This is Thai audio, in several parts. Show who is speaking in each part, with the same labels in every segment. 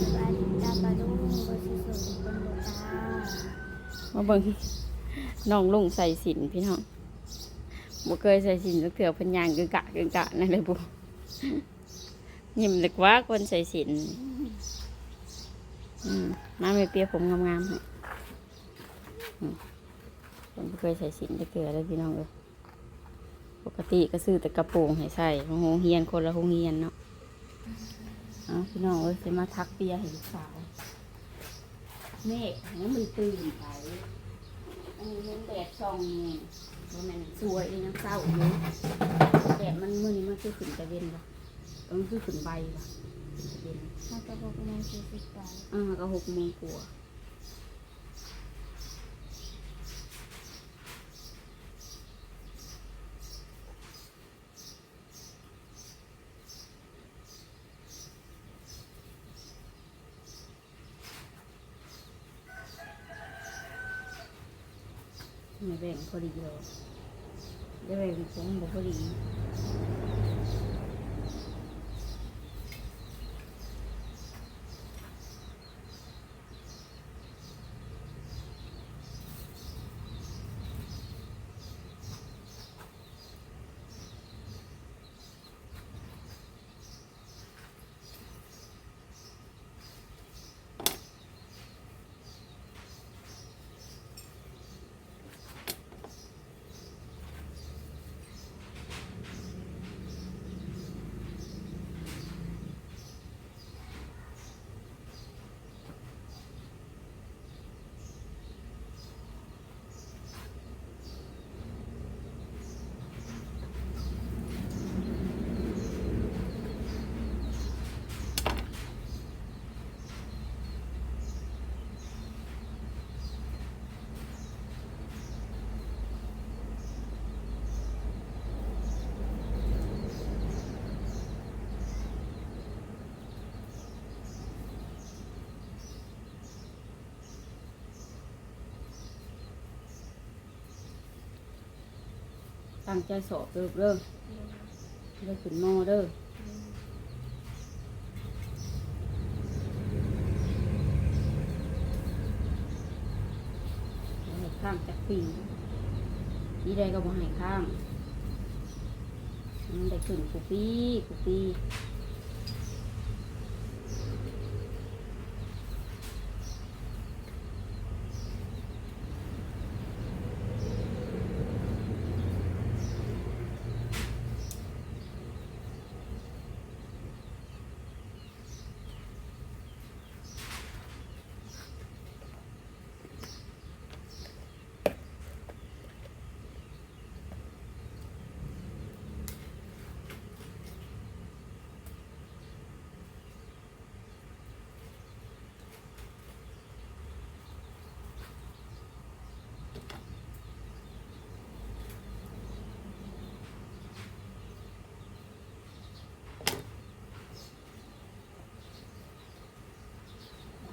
Speaker 1: สบายดีจ้าปลาลุงบริสุทธิ์คนโบตา
Speaker 2: มาเบิ่งน้องลุงใส่สินพี่น้องบ่เคยใส่สินสักเถื่อพันยางกึกกะกึกกะนั่นเลยบุยิ้มเล็กว่าคนใส่สินน้ำไม่เปียผมงามๆให้อืมเคยใส่สินสักเถื่อเลยพี่น้องเลยปกติก็ซื้อแต่กระโปรงให้ใส่ของโรงเรียนคนละโรงเรียนเนาะ เอาพี่น้องเอ้ยจะมาทักเปียให้ลูกสาวเมฆเนี่ยมันตื่นไปอันนี้เห็นแดดส่องนี่บ่แมันสวยเลยยังเศร้าอยู่แดดมันมื้อนี้มันคือขึ้นตะเวนบ่เออมันคือขึ้นใบบ่ขึ้นตะเวน
Speaker 1: ถ้ากระบอกในสี่สิบไป
Speaker 2: อ่าก็หกโมงกว่า ไม่แบ่งพอดีเลยได้แบ่งผมบอกพอดี ตั้งใจสอบเด้อเด้อเด้อขึ้นมอเด้อข้างจากปีนี่ได้ก็บ่ให้ข้างมันได้ขึ้นกูปีกูปี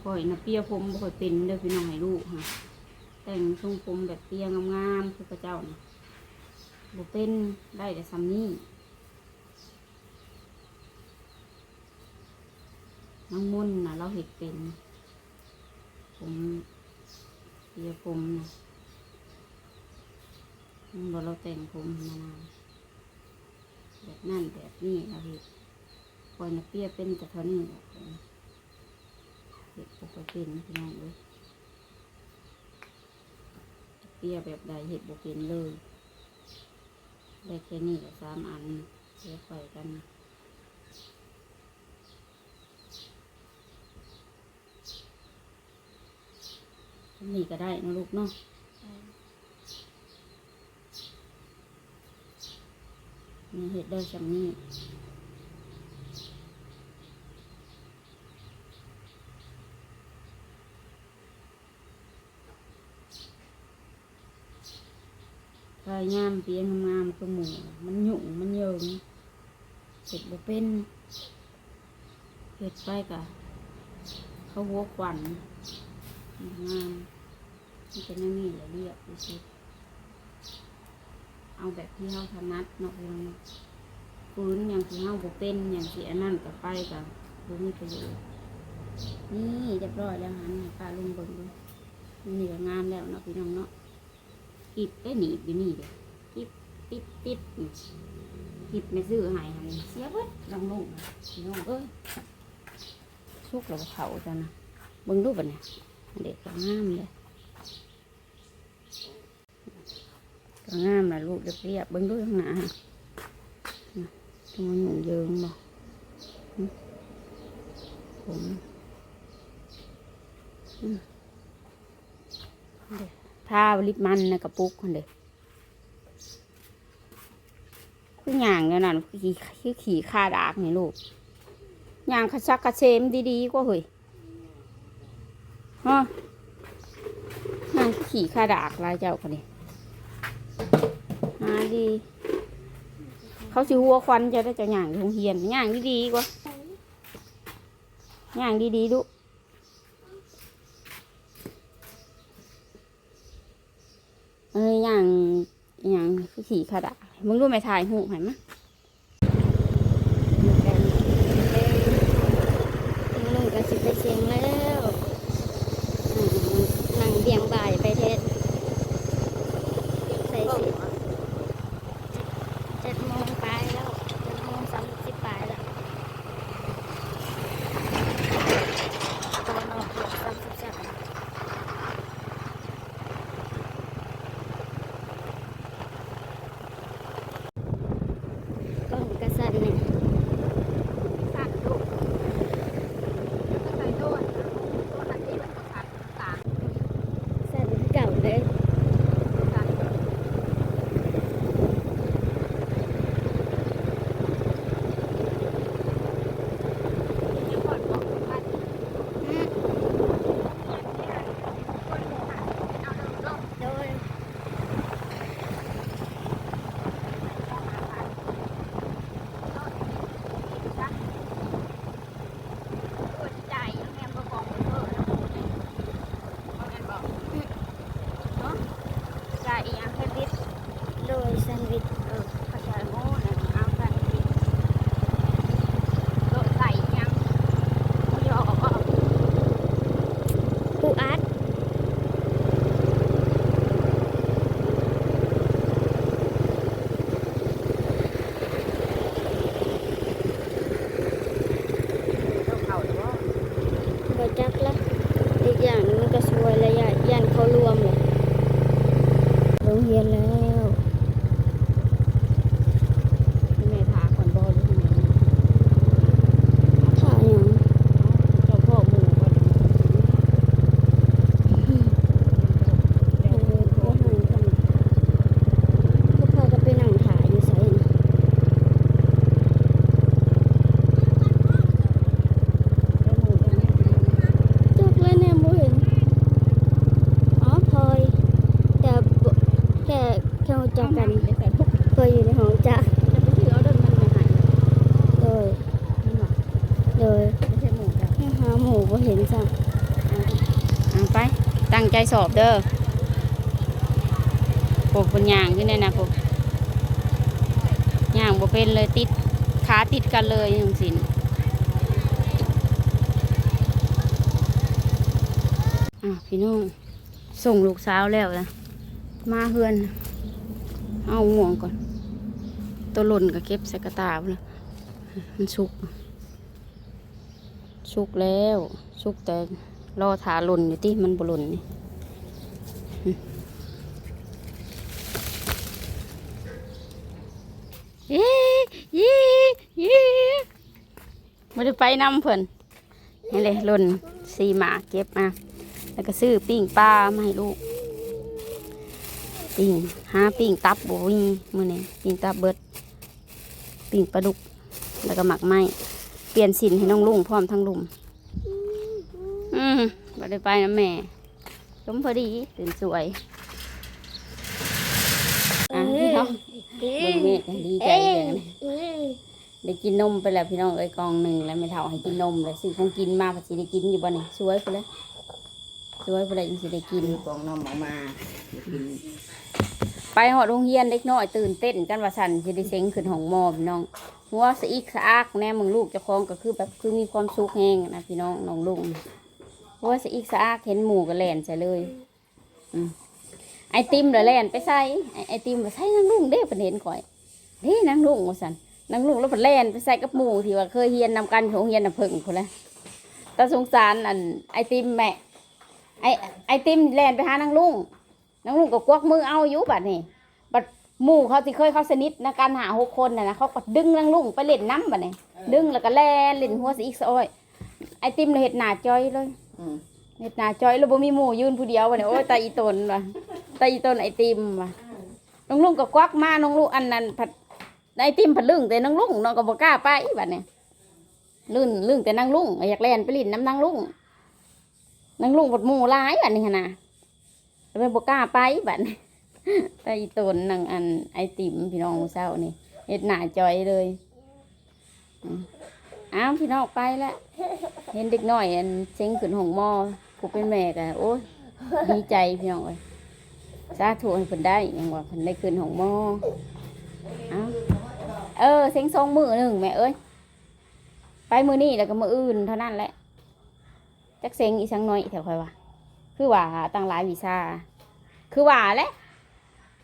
Speaker 2: ข่อยนะเปียผมบ่ค่อยเป็นเด้อพี่น้องให้ลูกค่ะ แต่งทรงผมแบบเปียงามๆคือพระเจ้านะบ่เป็นได้แต่ซ้ำนี้น้องมุ่นนะเราเห็ดเป็น ผมเปียผมนะมันบ่เราแต่งผมมานานแบบนั่นแบบนี้เราเห็ดข่อยนะเปียเป็นแต่เท่านี้แหละ เห็ดปกติเป็นพี่น้องเลยเปรี้ยแบบใดเห็ดบกเป็นเลยได้แค่นี้ก็สามอันเสียไฟกันนี่ก็ได้นะลูกเนาะนี่เห็ดได้จำนี้ พยายามเปียงงามก็หมูมันหยุ่งมันเยิงเห็ดบ่เป็นเห็ดไปกะเขาหัวขวัญงามมันเป็นอย่างนี้แหละเรียบดูสิเอาแบบที่เขาถนัดเนาะพี่น้องฟื้นอย่างที่เขาบ่เป็นอย่างที่อันนั้นกับไปกับดูมีประโยชน์นี่เรียบร้อยแล้วหันให้ป้าลุงเบิ่งดูนี่ก็งามแล้วเนาะพี่น้องเนาะ กิบได้หนีบอยู่นี่เด้กิบติดติดนี่กิบไม่ซื้อให้หันเสียเบิดลองลงพี่น้องเอ้ยสุกแล้วก็เขาจ้ะนะเบิ่งดูบัดเนี่ยเด็กก็งามเลยก็งามนะลูกเรียบเบิ่งดูข้างหน้าหั่นน่ะตรงมันหมุนเยิงบ่หึผม ทาลิปมันนะกระปุกคนเด็กคือหย่างเนี่ยนั่นคือขี่ขี่คาดากนี่ลูกหย่างกระชักกระเชมดีๆกว่าเฮ้ยฮะหยางขี่คาดากลายเจ้าคนนี้หาดี เขาสิหัวควันจะได้จะหย่างอยู่โรงเฮียนหย่างดีๆกว่าหย่างดีๆดู เอ้ยอย่างอย่างคือ ขี่ขดามึงรู้ไหมถ่ายหูเห็นไหมย
Speaker 1: ลุงก็สิไปเชียงแล้วอืมนั่งเบียงบ่ายไปเทศใส่สิเจ็ดโมงไปแล้วเจ็ดโมงสามสิบไปแล้วตอนออกหกสามสิบสามกล้องกระสันเนี่ย
Speaker 2: สัตว์ลูกใส่โดนโดนอันนี้มันก็สัตว์ต่าง
Speaker 1: สั่นเก่าเลย
Speaker 2: กัน
Speaker 1: โดย
Speaker 2: ใจแม่ประกอบเออเอาแม่บอกเนาะใจอีหยังแค่บิด
Speaker 1: โดยแซนด์วิช
Speaker 2: เออเข้าใจโม่เนี่ยเอากันบิดโดดใส่อีหยังไม่ยอมออก
Speaker 1: ปูอัด
Speaker 2: ต้องเข่าหรือว่า
Speaker 1: บอจักละ อีกอย่างมันก็ช่วยระยะยันเขารวมเลยโรงเรียนแล้ว
Speaker 2: แม่ทาก่อนบอลหรือไง
Speaker 1: ถ่ายอย่าง
Speaker 2: เจ้าพ่อหมูก็ดี
Speaker 1: เออเขาห่างกันพวกพ่อก็ไปนั่งถ่ายอยู่ใส่นะจักแล้วเนี่ยบ่เห็น อ๋อพลอยแต่บ่แค่แค่รู้จักกันเคยอยู่ในห้องจ้ะโดยโดยหา หมูบ่เห็นจ้ะ
Speaker 2: ไป ตั้งใจสอบเด้อปลูกปนย่างขึ้นได้นะปลูกย่างบ่เป็นเลยติดขาติดกันเลยยังสินอะพี่น้องส่งลูกสาวแล้วนะมาเฮือน เอาห่วงก่อน ตัวหล่นก็เก็บใส่กระตาพุ่นนะมันสุก สุกแล้ว สุกแต่รอถาหล่นอยู่ที่มันบหล่นนี่ย้เย้เย้ไม่ได้ไปนำเพิ่นนี่เลยหล่นสีหมาเก็บมา แล้วก็ซื้อปิ้งปลามาให้ลูก ปิ้งหาปิ้งตับบ่มีมื้อนี้ปิ้งตับเบิด ปิ้งปลาดุก แล้วก็หมักไม้ ปลี่ยนสินให้น้องลุงพร้อมทั้งลุมอืมบ่ได้ไปนะแม่สมพอดีตื่นสวยอะพี่น้องเบิ่งแม่กันดีใจอย่างนี้ได้กินนมไปแล้วพี่น้องเอ้ยกองหนึ่งแล้วไม่เท่าให้กินนมเลยซื้อของกินมาพอสิได้กินอยู่บ่นี่สวยไปเลยสวยไปเลยยังสิได้กิน
Speaker 3: กองนมออกมา
Speaker 2: ไปหอดโรงเรียนเด็กน้อยตื่นเต้นกันว่าสันสิได้เซ็งขึ้นห้องมอพี่น้อง หัวสะอีกสะอากแน่มึงลูกจ้าของก็คือแบบคือมีความสุขแห้งนะพี่น้องน้องลุงหัวสะอีกสะอากเห็นหมูก็แล่นใส่เลยอืมไอติมเดี๋ยวแล่นไปใส่ไอไอติมว่าใส่นางลุงเด้ประเห็นข่อยเด้นางลุงว่าสันนางลุงแล้วผลแล่นไปใส่กับหมูที่ว่าเคยเฮียนนำกันของเฮียนนำเพิ่งคนละต่สงสารอันไอติมแม่ไอไอติมแล่นไปหานางลุงนางลุงก็กวักมือเอาอยู่บัดนี้ หมู่เขาที่เคยเขาสนิทนะการหาหกคนนะนะเขาก็ดึงนางลุงไปเล่นน้ำบ่เนี่ยดึงแล้วก็แล่นเล่นหัวสีอีกซอยไอติมเลยเห็ดหน้าจอยเลย
Speaker 3: อืม
Speaker 2: เห็ดหน้าจอยแล้วบ่มีหมู่ยืนผู้เดียวบ่เนี่ยโอ้ยตาอีตนว่ะตาอีตนไอติมว่ะน้องลุงก็ควักมาน้องลุงอันนั้นผัดไอติมผัดลึงแต่น้องลุงน้องก็บ่กล้าไปบัดเนี่ยลื่นลื่นแต่นางลุงอยากแล่นไปเล่นน้ำนางลุงนางลุงบดหมู่ร้ายบัดนี้หั่นนะเลยบ่กล้าไปบัดนี้ แต่อีตนนังอันไอติมพี่น้องมื้อเช้านี่เฮ็ดหนาจอยเลยอ้าวพี่น้องไปแล้วเห็นเด็กน้อยอันเซ็งขึ้นห้องมอผู้เป็นแม่ก็โอ้ยดีใจพี่น้องเอ้ยสาธุให้เพิ่นได้ยังว่าเพิ่นได้ขึ้นห้องมอเอ้าเออเซ็งสองมือหนึ่งแม่เอ้ยไปมือนี้แล้วก็มืออื่นเท่านั้นแหละจักเซ็งอีสังน้อยแถวค่อยว่าคือว่าตั้งหลายวีซ่าคือว่าแหละ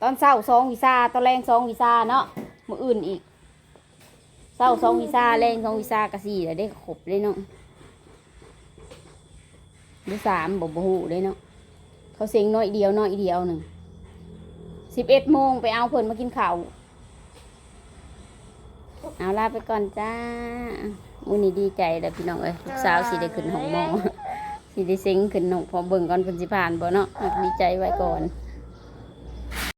Speaker 2: ตอนเช้าสองวีซ่าตอนแรงสองวีซ่าเนาะมืออื่นอีกเช้าสองวีซ่าแรงสองวีซ่ากะสี่แล้วได้ครบเลยเนาะหรือสามบ่บ่ฮู้เลยเนาะเขาเซ็งน้อยเดียวน้อยเดียวหนึ่งสิบเอ็ดโมงไปเอาเพิ่นมากินข้าวเอาลาไปก่อนจ้ามื้อนี้ดีใจแล้วพี่น้องเอ้ยลูกสาวสิได้ขึ้นห้องหมอสิได้เซ็งขึ้นห้องพอเบิ่งก่อนเพิ่นสิผ่านบ่เนาะดีใจไว้ก่อน